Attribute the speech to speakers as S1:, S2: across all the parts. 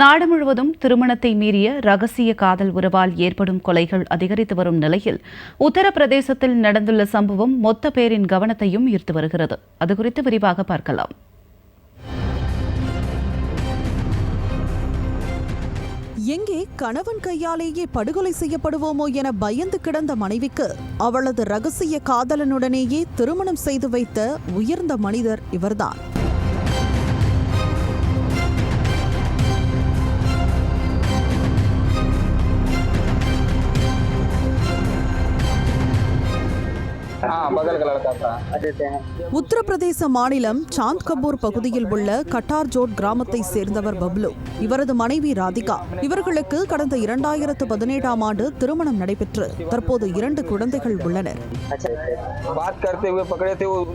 S1: நாடு முழுவதும் திருமணத்தை மீறிய ரகசிய காதல் உறவால் ஏற்படும் கொலைகள் அதிகரித்து வரும் நிலையில் உத்தரப்பிரதேசத்தில் நடந்துள்ள சம்பவம் மொத்த பேரின் கவனத்தையும் ஈர்த்து வருகிறது. அது குறித்து விரிவாக பார்க்கலாம்.
S2: எங்கே கணவன் கையாலேயே படுகொலை செய்யப்படுவோமோ என பயந்து கிடந்த மனைவிக்கு அவளது ரகசிய காதலனுடனேயே திருமணம் செய்து வைத்த உயர்ந்த மனிதர் இவர்தான். உத்தரப்பிரதேச மாநிலம் சாந்த் கபூர் பகுதியில் உள்ள கட்டார் ஜோட் கிராமத்தை சேர்ந்தவர் பப்லு. இவரது மனைவி ராதிகா. இவர்களுக்கு கடந்த இரண்டாயிரத்து பதினேழாம் ஆண்டு திருமணம் நடைபெற்று தற்போது இரண்டு குழந்தைகள் உள்ளனர்.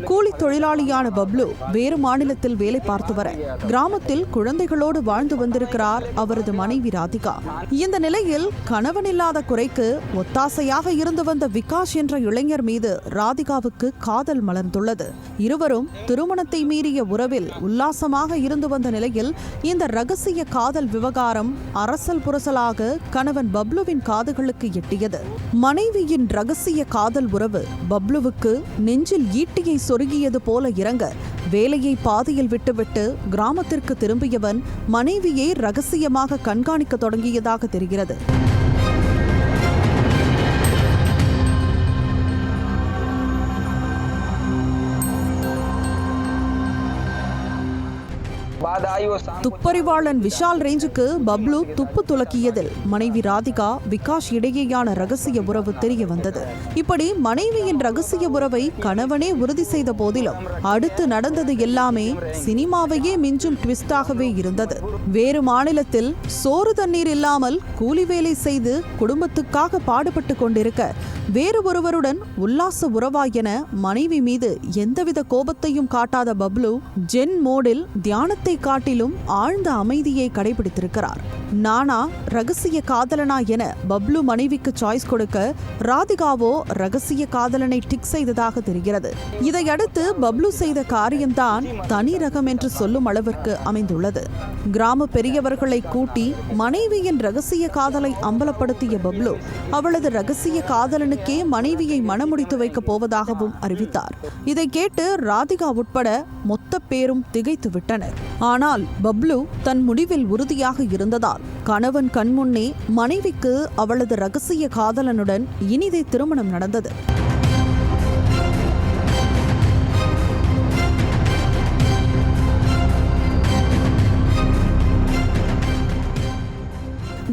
S2: கூலி தொழிலாளியான பப்லு வேறு மாநிலத்தில் வேலை பார்த்து வர கிராமத்தில் குழந்தைகளோடு வாழ்ந்து வந்திருக்கிறார் அவரது மனைவி ராதிகா. இந்த நிலையில் கணவன் இல்லாத குறைக்கு ஒத்தாசையாக இருந்து வந்த விகாஷ் என்ற இளைஞர் மீது ராதிகா ராதிகாவுக்கு காதல் மலர்ந்துள்ளது. இருவரும் திருமணத்தை மீறிய உறவில் உல்லாசமாக இருந்து வந்த நிலையில் இந்த ரகசிய காதல் விவகாரம் அரசல் புரசலாக கணவன் பப்லுவின் காதுகளுக்கு எட்டியது. மனைவியின் ரகசிய காதல் உறவு பப்லுவுக்கு நெஞ்சில் ஈட்டியை சொருகியது போல இறங்க வேலையை பாதியில் விட்டுவிட்டு கிராமத்திற்கு திரும்பியவன் மனைவியை ரகசியமாக கண்காணிக்க தொடங்கியதாக தெரிகிறது. துப்பறிவாளன் விஷால் ரேஞ்சுக்கு பப்ளு துப்பு துலக்கியதில் மனைவி ராதிகா விகாஷ் இடையேயான ரகசிய உறவு தெரிய வந்தது. இப்படி மனைவியின் ரகசிய உறவை கணவனே உறுதி செய்த போதிலும் அடுத்து நடந்தது எல்லாமே சினிமாவையே மிஞ்சும் ட்விஸ்டாகவே இருந்தது. வேறு மாநிலத்தில் சோறு தண்ணீர் இல்லாமல் கூலி வேலை செய்து குடும்பத்துக்காக பாடுபட்டு கொண்டிருக்க வேறு ஒருவருடன் உல்லாச உறவா என மனைவி மீது எந்தவித கோபத்தையும் காட்டாத பப்ளு ஜென் மோடில் தியானத்தை காட்டிலும் ஆழ்ந்த அமைதியை கடைபிடித்திருக்கிறார். நானா ரகசிய காதலனா என பப்ளு மனைவிக்கு சாய்ஸ் கொடுக்க ராதிகாவோ ரகசிய காதலனை டிக் செய்ததாக தெரிகிறது. இதையடுத்து பப்ளு செய்த காரியம்தான் தனி ரகம் என்று சொல்லும் அளவிற்கு அமைந்துள்ளது. கிராம பெரியவர்களை கூட்டி மனைவியின் ரகசிய காதலை அம்பலப்படுத்திய பப்ளு அவளது ரகசிய காதலனுக்கு மனைவியை மணமுடித்து வைக்கப் போவதாகவும் அறிவித்தார். இதை கேட்டு ராதிகா உட்பட மொத்த பேரும் திகைத்து விட்டனர். ஆனால் பப்ளு தன் முடிவில் உறுதியாக இருந்ததால் கணவன் கண்முன்னே மனைவிக்கு அவளது ரகசிய காதலனுடன் இனிதே திருமணம் நடந்தது.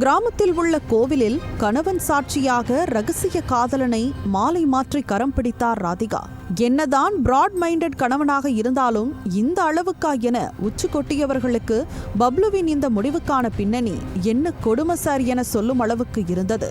S2: கிராமத்தில் உள்ள கோவிலில் கணவன் சாட்சியாக ரகசிய காதலனை மாலை மாற்றி கரம் பிடித்தார் ராதிகா. என்னதான் பிராட் மைண்டட் கணவனாக இருந்தாலும் இந்த அளவுக்கா என உச்சு கொட்டியவர்களுக்கு பப்ளுவின் இந்த முடிவுக்கான பின்னணி என்ன கொடுமை சார் என சொல்லும் அளவுக்கு இருந்தது.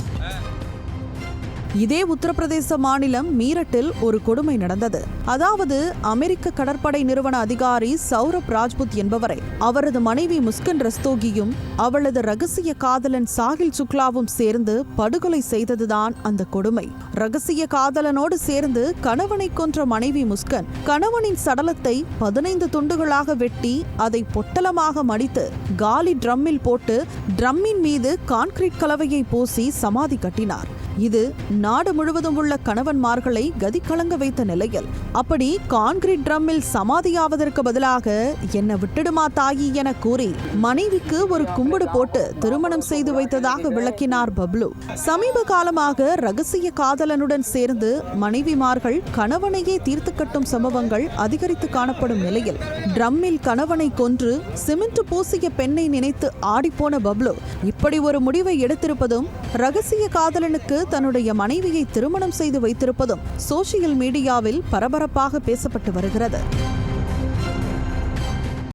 S2: இதே உத்தரப்பிரதேச மாநிலம் மீரட்டில் ஒரு கொடுமை நடந்தது. அதாவது அமெரிக்க கடற்படை நிறுவன அதிகாரி சௌரப் ராஜ்புத் என்பவரை அவரது மனைவி முஸ்கன் ரஸ்தோகியும் அவளது ரகசிய காதலன் சாகில் சுக்லாவும் சேர்ந்து படுகொலை செய்ததுதான் அந்த கொடுமை. ரகசிய காதலனோடு சேர்ந்து கணவனை கொன்ற மனைவி முஸ்கன் கணவனின் சடலத்தை பதினைந்து துண்டுகளாக வெட்டி அதை பொட்டலமாக மடித்து காலி ட்ரம்மில் போட்டு ட்ரம்மின் மீது கான்கிரீட் கலவையை பூசி சமாதி கட்டினார். இது நாடு முழுவதும் உள்ள கணவன்மார்களை கதி கலங்க வைத்த நிலையில். அப்படி கான்கிரீட் ட்ரம்மில் சமாதியாவதற்கு பதிலாக என்ன விட்டுடுமா தாயி என கூறி மனைவிக்கு ஒரு கும்பிடு போட்டு திருமணம் செய்து வைத்ததாக விளக்கினார் பப்ளு. சமீப காலமாக ரகசிய காதலனுடன் சேர்ந்து மனைவிமார்கள் கணவனையே தீர்த்து கட்டும் சம்பவங்கள் அதிகரித்து காணப்படும் நிலையில் ட்ரம்மில் கணவனை கொன்று சிமெண்ட் பூசிய பெண்ணை நினைத்து ஆடிப்போன பப்ளு. இப்படி ஒரு முடிவை எடுத்திருப்பதும் ரகசிய காதலனுக்கு தன்னுடைய மனைவியை திருமணம் செய்து வைத்திருப்பதும் சோசியல் மீடியாவில் பரபரப்பாக பேசப்பட்டு வருகிறது.